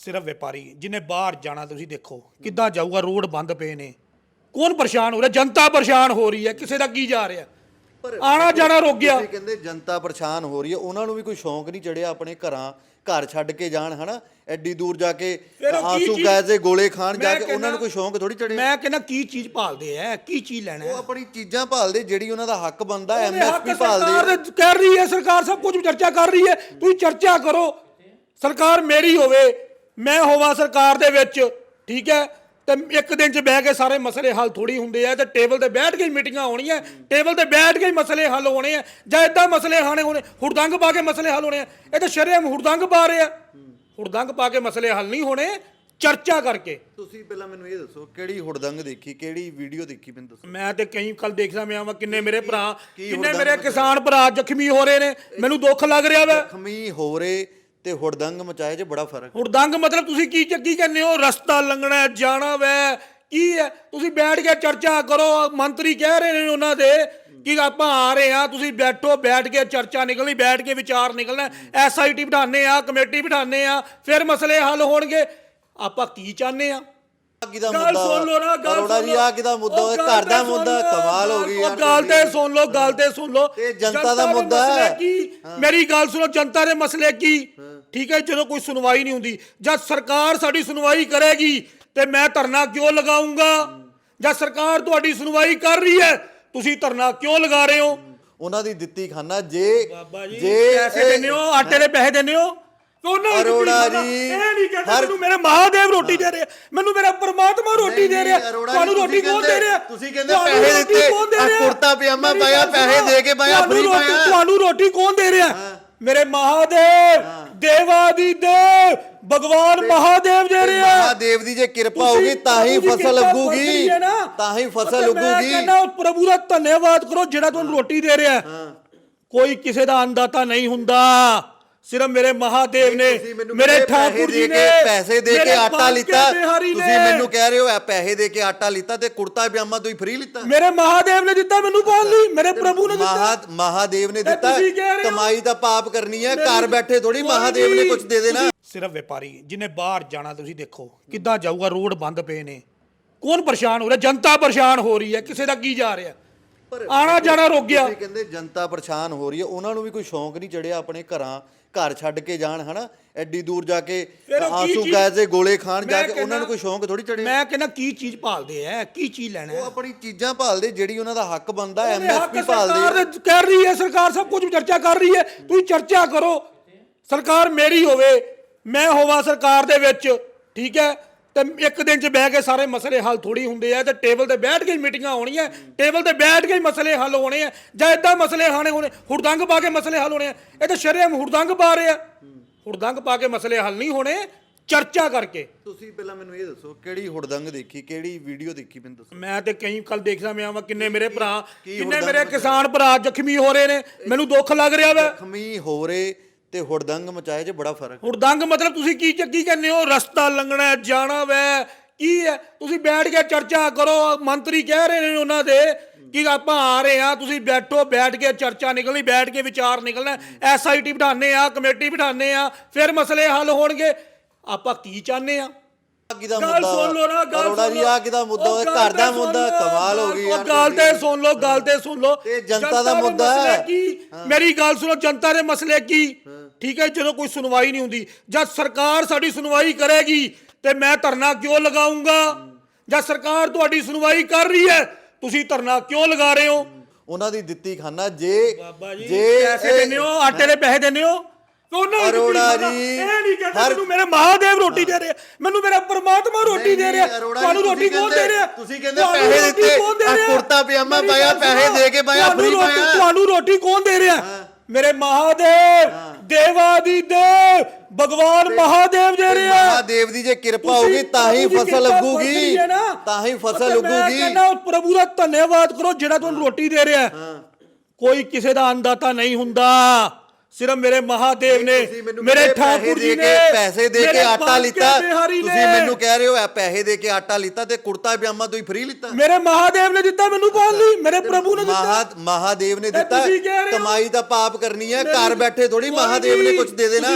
ਸਿਰਫ ਵਪਾਰੀ ਜਿਹਨੇ ਬਾਹਰ ਜਾਣਾ ਤੁਸੀਂ ਦੇਖੋ ਕਿੱਦਾਂ ਜਾਊਗਾ ਰੋਡ ਬੰਦ ਪਏ ਨੇ। ਕੌਣ ਪਰੇਸ਼ਾਨ ਹੋ ਰਿਹਾ? ਜਨਤਾ ਪਰੇਸ਼ਾਨ ਹੋ ਰਹੀ ਹੈ ਕਿਸੇ ਦਾ ਕੀ ਜਾ ਰਿਹਾ? ਆਣਾ ਜਾਣਾ ਰੁਕ ਗਿਆ। ਤੁਸੀਂ ਕਹਿੰਦੇ ਜਨਤਾ ਪਰੇਸ਼ਾਨ ਹੋ ਰਹੀ ਹੈ ਉਹਨਾਂ ਨੂੰ ਵੀ ਕੋਈ ਸ਼ੌਂਕ ਨਹੀਂ ਚੜਿਆ ਆਪਣੇ ਘਰਾਂ ਘਰ ਛੱਡ ਕੇ ਜਾਣ ਹਨਾ? ਐਡੀ ਦੂਰ ਜਾ ਕੇ ਫਿਰ ਉਹ ਕੀ ਆਂਸੂ ਚੀਜ਼- ਗੈਸ ਦੇ ਗੋਲੇ ਖਾਣ ਜਾ ਮੈਂ ਕੇ ਉਹਨਾਂ ਕਹਿੰਦਾ- ਨੂੰ ਕੋਈ ਸ਼ੌਂਕ ਥੋੜੀ ਚੜਿਆ? ਮੈਂ ਕਹਿੰਦਾ ਕੀ ਚੀਜ਼ ਭਾਲਦੇ ਐ ਕੀ ਚੀਜ਼ ਲੈਣਾ ਉਹ ਹੈ ਆਪਣੀ ਚੀਜ਼ਾਂ ਭਾਲਦੇ ਜਿਹੜੀ ਉਹਨਾਂ ਦਾ ਹੱਕ ਬਣਦਾ ਉਹਦੇ ਹੱਕ ਐਮਐਸਪੀ ਭਾਲਦੇ ਸਰਕਾਰ ਆ। ਦੇ ਕਰ ਰਹੀ ਹੈ ਸਰਕਾਰ ਸਭ ਕੁਝ ਚਰਚਾ ਕਰ ਰਹੀ ਹੈ ਤੁਸੀਂ ਚਰਚਾ ਕਰੋ। ਸਰਕਾਰ ਮੇਰੀ ਹੋਵੇ ਮੈਂ ਹੋਵਾਂ ਸਰਕਾਰ ਦੇ ਵਿੱਚ ਠੀਕ ਹੈ ਤੇ ਇੱਕ ਦਿਨ 'ਚ ਬਹਿ ਕੇ ਸਾਰੇ ਮਸਲੇ ਹੱਲ ਥੋੜੀ ਹੁੰਦੇ ਆ ਤੇ ਟੇਬਲ ਤੇ ਬੈਠ ਕੇ ਹੀ ਮੀਟਿੰਗਾਂ ਹੋਣੀਆਂ ਟੇਬਲ ਤੇ ਬੈਠ ਕੇ ਹੀ ਮਸਲੇ ਹੱਲ ਹੋਣੇ ਆ ਜਾਂ ਇਦਾਂ ਮਸਲੇ ਹਾਣੇ ਹੋਣੇ ਹੁੜਦੰਗ ਪਾ ਕੇ ਮਸਲੇ ਹੱਲ ਹੋਣੇ ਆ ਇਹ ਤਾਂ ਸ਼ਰੇਆਮ ਹੁੜਦੰਗ ਪਾ ਰਹੇ ਆ। ਹੁੜਦੰਗ ਪਾ ਕੇ ਮਸਲੇ ਹੱਲ ਨਹੀਂ ਹੋਣੇ ਚਰਚਾ ਕਰਕੇ। ਤੁਸੀਂ ਪਹਿਲਾਂ ਮੈਨੂੰ ਇਹ ਦੱਸੋ ਕਿਹੜੀ ਹੁੜਦੰਗ ਦੇਖੀ ਕਿਹੜੀ ਵੀਡੀਓ ਦੇਖੀ ਮੈਨੂੰ ਦੱਸੋ। ਮੈਂ ਤੇ ਕਈ ਕੱਲ ਦੇਖਦਾ ਮੈਂ ਆਵਾਂ ਕਿੰਨੇ ਮੇਰੇ ਭਰਾ ਕੀ ਕਿੰਨੇ ਹੁੜਦੰਗ ਮੇਰੇ? ਕਿਸਾਨ ਭਰਾ ਜ਼ਖਮੀ ਹੋ ਰਹੇ ਨੇ ਮੈਨੂੰ ਦੁੱਖ ਲੱਗ ਰਿਹਾ ਵਾ। ਜ਼ਖਮੀ ਹੋ ਰਹੇ ਤੇ ਹੁੜਦੰਗ ਮਚਾਏ 'ਚ ਬੜਾ ਫ਼ਰਕ ਹੁੜਦੰਗ ਮਤਲਬ ਤੁਸੀਂ ਕੀ ਕੀ ਕਹਿੰਦੇ ਹੋ? ਰਸਤਾ ਲੰਘਣਾ ਹੈ, ਜਾਣਾ ਵੈ ਕੀ ਹੈ? ਤੁਸੀਂ ਬੈਠ ਕੇ ਚਰਚਾ ਕਰੋ ਮੰਤਰੀ ਕਹਿ ਰਹੇ ਨੇ ਉਹਨਾਂ ਦੇ ਕਿ ਆਪਾਂ ਆ ਰਹੇ ਆ ਤੁਸੀਂ ਬੈਠੋ ਬੈਠ ਕੇ ਚਰਚਾ ਨਿਕਲਣੀ ਬੈਠ ਕੇ ਵਿਚਾਰ ਨਿਕਲਣਾ ਐਸਆਈਟੀ ਬਿਠਾਣੇ ਆ ਕਮੇਟੀ ਬਿਠਾਣੇ ਆ ਫਿਰ ਮਸਲੇ ਹੱਲ ਹੋਣਗੇ। ਆਪਾਂ ਕੀ ਚਾਹੁੰਦੇ ਆ ਗੱਲ ਮੁੱਦਾ? ਸੁਣ ਲਓ ਨਾ ਗੱਲ ਅਰੋੜਾ ਜੀ ਆ ਮੁੱਦਾ? ਉਹ ਘਰ ਦਾ ਮੁੱਦਾ ਕਮਾਲ ਹੋ ਗਈ ਯਾਰ ਗੱਲ ਤੇ। ਸੁਣ ਲਓ ਗੱਲ ਤੇ ਸੁਣ ਤੇ ਜਨਤਾ ਦਾ ਮੁੱਦਾ ਹੈ। ਮੇਰੀ ਗੱਲ ਸੁਣੋ ਜਨਤਾ ਦੇ ਮਸਲੇ ਕੀ? ਠੀਕ ਹੈ ਜਦੋਂ ਕੋਈ ਸੁਣਵਾਈ ਨਹੀਂ ਹੁੰਦੀ ਜਦ ਸਰਕਾਰ ਸਾਡੀ ਸੁਣਵਾਈ ਕਰੇਗੀ ਤੇ ਮੈਂ ਧਰਨਾ ਕਿਉਂ ਲਗਾਉਂਗਾ ਜਦ ਸਰਕਾਰ ਤੁਹਾਡੀ ਸੁਣਵਾਈ ਕਰ ਰਹੀ ਹੈ ਤੁਸੀਂ ਧਰਨਾ ਕਿਉਂ ਲਗਾ ਰਹੇ ਹੋ ਉਹਨਾਂ ਦੀ ਦਿੱਤੀ ਖਾਨਾ ਜੇ ਜੀ ਪੈਸੇ ਦਿੰਦੇ ਹੋ ਆਟੇ ਦੇ ਪੈਸੇ ਦਿੰਦੇ ਹੋ ਉਹਨਾਂ ਅਰੋੜਾ। ਜੀ, ਇਹ ਨਹੀਂ ਕਹਿੰਦੇ ਮੈਨੂੰ ਮੇਰੇ ਮਹਾਦੇਵ ਰੋਟੀ ਦੇ ਰਿਹਾ ਮੈਨੂੰ ਮੇਰਾ ਪਰਮਾਤਮਾ ਰੋਟੀ ਦੇ ਰਿਹਾ ਤੁਹਾਨੂੰ ਰੋਟੀ ਤੁਸੀਂ ਕੌਣ ਦੇ ਰਿਹਾ ਤੁਸੀਂ ਕਹਿੰਦੇ ਪੈਸੇ ਦਿੱਤੇ, ਕੌਣ ਦੇ ਆਹ ਰਿਹਾ? ਕੁੜਤਾ ਪਜਾਮਾ ਪਾਇਆ, ਪੈਸੇ। ਦੇ ਕੇ ਪਾਇਆ, ਰੋਟੀ- ਪਾਇਆ। ਤੁਹਾਨੂੰ ਰੋਟੀ ਕੌਣ ਦੇ ਰਿਹਾ ਮੇਰੇ ਮਹਾਦੇਵ ਦੇਵਾਦੀ ਦੇਵ ਭਗਵਾਨ ਮਹਾਦੇਵ ਦੇ ਰਿਹਾ ਮਹਾਦੇਵ ਦੀ ਜੇ ਕਿਰਪਾ ਹੋਗੀ ਤਾਂ ਹੀ ਦੀ ਫਸਲ ਉੱਗੂਗੀ। ਤਾਂ ਹੀ ਫਸਲ ਅਤੇ ਮੈਂ ਉੱਗੂਗੀ ਕਹਿੰਦਾ ਪ੍ਰਭੂ ਦਾ ਧੰਨਵਾਦ ਕਰੋ ਜਿਹੜਾ ਤੁਹਾਨੂੰ ਰੋਟੀ ਦੇ ਰਿਹਾ। ਕੋਈ ਕਿਸੇ ਦਾ ਅੰਦਾਤਾ ਨਹੀਂ ਹੁੰਦਾ। ਸਿਰਫ ਮੇਰੇ ਮਹਾਦੇਵ ਨੇ ਮੇਰੇ ਠਾਕੁਰ ਜੀ ਦੇ ਨੇ ਪੈਸੇ ਦੇ ਕੇ ਆਟਾ ਲਿੱਤਾ? ਤੁਸੀਂ। ਮੈਨੂੰ ਕਹਿ ਰਹੇ ਹੋ ਪੈਸੇ ਦੇ ਕੇ ਆਟਾ ਲਿੱਤਾ ਤੇ ਕੁੜਤਾ ਪਜਾਮਾ ਤੁਸੀਂ ਫ੍ਰੀ ਲਿੱਤਾ? ਮੇਰੇ ਮਹਾਦੇਵ ਨੇ ਦਿੱਤਾ ਮੈਨੂੰ ਪਾਲ ਲਈ। ਮੇਰੇ ਪ੍ਰਭੂ ਨੇ ਦਿੱਤਾ। ਮਹਾ ਮਹਾਦੇਵ ਨੇ ਦਿੱਤਾ। ਕਮਾਈ ਤਾਂ ਪਾਪ ਕਰਨੀ ਹੈ ਘਰ ਬੈਠੇ ਥੋੜੀ ਮਹਾਦੇਵ ਨੇ ਕੁਝ ਦੇ ਦੇਣਾ। ਸਿਰਫ ਵਪਾਰੀ ਜਿਹਨੇ ਬਾਹਰ ਜਾਣਾ ਤੁਸੀਂ ਦੇਖੋ ਕਿੱਦਾਂ ਜਾਊਗਾ ਰੋਡ ਬੰਦ ਪਏ ਨੇ। ਕੌਣ ਪਰੇਸ਼ਾਨ ਹੋ ਰਿਹਾ? ਜਨਤਾ ਪਰੇਸ਼ਾਨ ਹੋ ਰਹੀ ਹੈ ਕਿਸੇ ਦਾ ਕੀ ਜਾ ਰਿਹਾ? ਆਣਾ ਜਾਣਾ ਰੁਕ ਗਿਆ। ਤੁਸੀਂ ਕਹਿੰਦੇ ਜਨਤਾ ਪਰੇਸ਼ਾਨ ਹੋ ਰਹੀ ਹੈ। ਉਹਨਾਂ ਨੂੰ ਵੀ ਕੋਈ ਸ਼ੌਂਕ ਨਹੀਂ ਚੜਿਆ ਆਪਣੇ ਘਰਾਂ ਘਰ ਛੱਡ ਕੇ ਜਾਣ ਹਨਾ? ਐਡੀ ਦੂਰ ਜਾ ਕੇ ਫਿਰ ਉਹ ਕੀ ਆਂਸੂ ਚੀਜ਼- ਗੈਸ ਦੇ ਗੋਲੇ ਖਾਣ ਜਾ ਮੈਂ ਕੇ ਉਹਨਾਂ ਨੂੰ ਕੋਈ ਸ਼ੌਂਕ ਥੋੜੀ ਚੜਿਆ? ਮੈਂ ਕਹਿੰਦਾ ਕੀ ਚੀਜ਼ ਭਾਲਦੇ ਐ ਕੀ ਚੀਜ਼ ਲੈਣਾ ਉਹ ਹੈ ਆਪਣੀ ਚੀਜ਼ਾਂ ਭਾਲਦੇ ਜਿਹੜੀ ਉਹਨਾਂ ਦਾ ਹੱਕ ਬਣਦਾ ਐਮਐਸਪੀ ਭਾਲਦੇ ਸਰਕਾਰ ਆ। ਕਰ ਰਹੀ ਹੈ ਸਰਕਾਰ ਸਭ ਕੁਝ ਚਰਚਾ ਕਰ ਰਹੀ ਹੈ। ਤੁਸੀਂ ਚਰਚਾ ਕਰੋ। ਸਰਕਾਰ ਮੇਰੀ ਹੋਵੇ ਮੈਂ ਹੋਵਾਂ ਸਰਕਾਰ ਦੇ ਵਿੱਚ ਠੀਕ ਹੈ? ਤੇ ਇੱਕ ਦਿਨ 'ਚ ਬਹਿ ਕੇ ਸਾਰੇ ਮਸਲੇ ਹੱਲ ਥੋੜੀ ਹੁੰਦੇ ਆ ਤੇ ਟੇਬਲ ਤੇ ਬੈਠ ਕੇ ਹੀ ਮੀਟਿੰਗਾਂ ਹੋਣੀਆਂ ਟੇਬਲ ਤੇ ਬੈਠ ਕੇ ਹੀ ਮਸਲੇ ਹੱਲ ਹੋਣੇ ਆ ਜਾਂ ਇਦਾਂ ਮਸਲੇ ਹਾਣੇ ਹੋਣੇ ਹੁੜਦੰਗ ਪਾ ਕੇ ਮਸਲੇ ਹੱਲ ਹੋਣੇ ਆ। ਇਹ ਤਾਂ ਸ਼ਰੇਆਮ ਹੁੜਦੰਗ ਪਾ ਰਹੇ ਆ। ਹੁੜਦੰਗ ਪਾ ਕੇ ਮਸਲੇ ਹੱਲ ਨਹੀਂ ਹੋਣੇ ਚਰਚਾ ਕਰਕੇ। ਤੁਸੀਂ ਪਹਿਲਾਂ ਮੈਨੂੰ ਇਹ ਦੱਸੋ ਕਿਹੜੀ ਹੁੜਦੰਗ ਦੇਖੀ ਕਿਹੜੀ ਵੀਡੀਓ ਦੇਖੀ ਮੈਨੂੰ ਦੱਸੋ। ਮੈਂ ਤੇ ਕਈ ਕੱਲ ਦੇਖਦਾ ਮੈਂ ਆਵਾਂ ਕਿੰਨੇ ਮੇਰੇ ਭਰਾ ਕੀ ਕਿੰਨੇ ਹੁੜਦੰਗ ਮੇਰੇ? ਕਿਸਾਨ ਭਰਾ ਜ਼ਖਮੀ ਹੋ ਰਹੇ ਨੇ ਮੈਨੂੰ ਦੁੱਖ ਲੱਗ ਰਿਹਾ ਵਾ। ਜ਼ਖਮੀ ਹੋ ਰਹੇ ਤੇ ਹੁੜਦੰਗ ਮਚਾਏ 'ਚ ਬੜਾ ਫ਼ਰਕ ਹੁੜਦੰਗ ਮਤਲਬ ਤੁਸੀਂ ਕੀ ਕੀ ਕਹਿੰਦੇ ਹੋ? ਰਸਤਾ ਲੰਘਣਾ ਜਾਣਾ ਵੈ ਕੀ ਹੈ? ਤੁਸੀਂ ਬੈਠ ਕੇ ਚਰਚਾ ਕਰੋ ਮੰਤਰੀ ਕਹਿ ਰਹੇ ਨੇ ਉਹਨਾਂ ਦੇ ਕਿ ਆਪਾਂ ਆ ਰਹੇ ਆ ਤੁਸੀਂ ਬੈਠੋ ਬੈਠ ਕੇ ਚਰਚਾ ਨਿਕਲਣੀ ਬੈਠ ਕੇ ਵਿਚਾਰ ਨਿਕਲਣਾ ਐਸਆਈਟੀ ਬਿਠਾਣੇ ਆ ਕਮੇਟੀ ਬਿਠਾਣੇ ਆ ਫਿਰ ਮਸਲੇ ਹੱਲ ਹੋਣਗੇ। ਆਪਾਂ ਕੀ ਚਾਹੁੰਦੇ ਆ ਕਿਦਾ ਮੁੱਦਾ? ਸੁਣ ਲਓ ਨਾ ਗੱਲ ਸੁਣ ਲਓ। ਆ ਕਿਦਾ ਮੁੱਦਾ? ਘਰ ਦਾ ਮੁੱਦਾ ਕਮਾਲ ਹੋ ਗਈ ਯਾਰ ਗੱਲ ਤੇ ਸੁਣ ਲਓ ਗੱਲ ਤੇ ਸੁਣ ਲਓ। ਤੇ ਜਨਤਾ ਦਾ ਮੁੱਦਾ ਹੈ। ਮੇਰੀ ਗੱਲ ਸੁਣੋ ਜਨਤਾ ਦੇ ਮਸਲੇ ਕੀ? ਠੀਕ ਹੈ ਜਦੋਂ ਕੋਈ ਸੁਣਵਾਈ ਨਹੀਂ ਹੁੰਦੀ ਜਦ ਸਰਕਾਰ ਸਾਡੀ ਸੁਣਵਾਈ ਕਰੇਗੀ ਤੇ ਮੈਂ ਧਰਨਾ ਕਿਉਂ ਲਗਾਉਂਗਾ ਜਦ ਸਰਕਾਰ ਤੁਹਾਡੀ ਸੁਣਵਾਈ ਕਰ ਰਹੀ ਹੈ ਤੁਸੀਂ ਧਰਨਾ ਕਿਉਂ ਲਗਾ ਰਹੇ ਹੋ ਉਹਨਾਂ ਦੀ ਦਿੱਤੀ ਖਾਨਾ ਜੇ ਜੀ ਜੇ ਪੈਸੇ ਦਿੰਦੇ ਹੋ ਆਟੇ ਦੇ ਪੈਸੇ ਦਿੰਦੇ ਹੋ ਉਹਨਾਂ ਅਰੋੜਾ। ਜੀ, ਇਹ ਨਹੀਂ ਕਹਿੰਦੇ ਹਰ- ਮੈਨੂੰ ਮੇਰੇ ਮਹਾਦੇਵ ਰੋਟੀ ਦੇ ਰਿਹਾ ਮੈਨੂੰ ਮੇਰਾ ਪਰਮਾਤਮਾ ਰੋਟੀ ਦੇ ਰਿਹਾ ਜੀ, ਤੁਹਾਨੂੰ ਰੋਟੀ ਕੌਣ ਦੇ ਰਿਹਾ ਤੁਸੀਂ ਕਹਿੰਦੇ ਪੈਸੇ ਦਿੱਤੇ? ਕੁੜਤਾ ਪਜਾਮਾ ਪਾਇਆ, ਪੈਸੇ। ਦੇ ਕੇ ਪਾਇਆ, ਰੋਟੀ- ਪਾਇਆ। ਤੁਹਾਨੂੰ ਰੋਟੀ ਕੌਣ ਦੇ ਰਿਹਾ ਮੇਰੇ ਮਹਾਦੇਵ ਦੇਵਾਦੀ ਦੇਵ ਭਗਵਾਨ ਮਹਾਦੇਵ ਦੇ ਰਿਹਾ ਮਹਾਦੇਵ ਦੀ ਜੇ ਕਿਰਪਾ ਹੋਗੀ ਤਾਂ ਹੀ ਦੀ ਫਸਲ ਉੱਗੂਗੀ। ਤਾਂ ਹੀ ਫਸਲ ਅਤੇ ਮੈਂ ਉੱਗੂਗੀ। ਕਹਿੰਦਾ ਪ੍ਰਭੂ ਦਾ ਧੰਨਵਾਦ ਕਰੋ ਜਿਹੜਾ ਤੁਹਾਨੂੰ ਰੋਟੀ ਦੇ ਰਿਹਾ ਕੋਈ ਕਿਸੇ ਦਾ ਅੰਦਾਤਾ ਨਹੀਂ ਹੁੰਦਾ। ਸਿਰਫ ਮੇਰੇ ਮਹਾਦੇਵ ਨੇ ਮੇਰੇ ਠਾਕੁਰ ਦੇ ਜੀ ਨੇ ਪੈਸੇ ਦੇ ਕੇ ਆਟਾ ਲਿੱਤਾ। ਤੁਸੀਂ। ਮੈਨੂੰ ਕਹਿ ਰਹੇ ਹੋ ਪੈਸੇ ਦੇ ਕੇ ਆਟਾ ਲਿੱਤਾ ਤੇ ਕੁੜਤਾ ਪਜਾਮਾ ਤੁਸੀਂ ਫ੍ਰੀ ਲਿੱਤਾ। ਮੇਰੇ ਮਹਾਦੇਵ ਨੇ ਦਿੱਤਾ ਮੈਨੂੰ ਪਾਲ ਲਈ। ਮੇਰੇ ਪ੍ਰਭੂ ਨੇ ਦਿੱਤਾ। ਮਹਾ ਮਹਾਦੇਵ ਨੇ ਦਿੱਤਾ। ਕਮਾਈ ਤਾਂ ਪਾਪ ਕਰਨੀ ਹੈ। ਘਰ ਬੈਠੇ ਥੋੜੀ ਮਹਾਦੇਵ ਨੇ ਕੁਝ ਦੇ ਦੇਣਾ।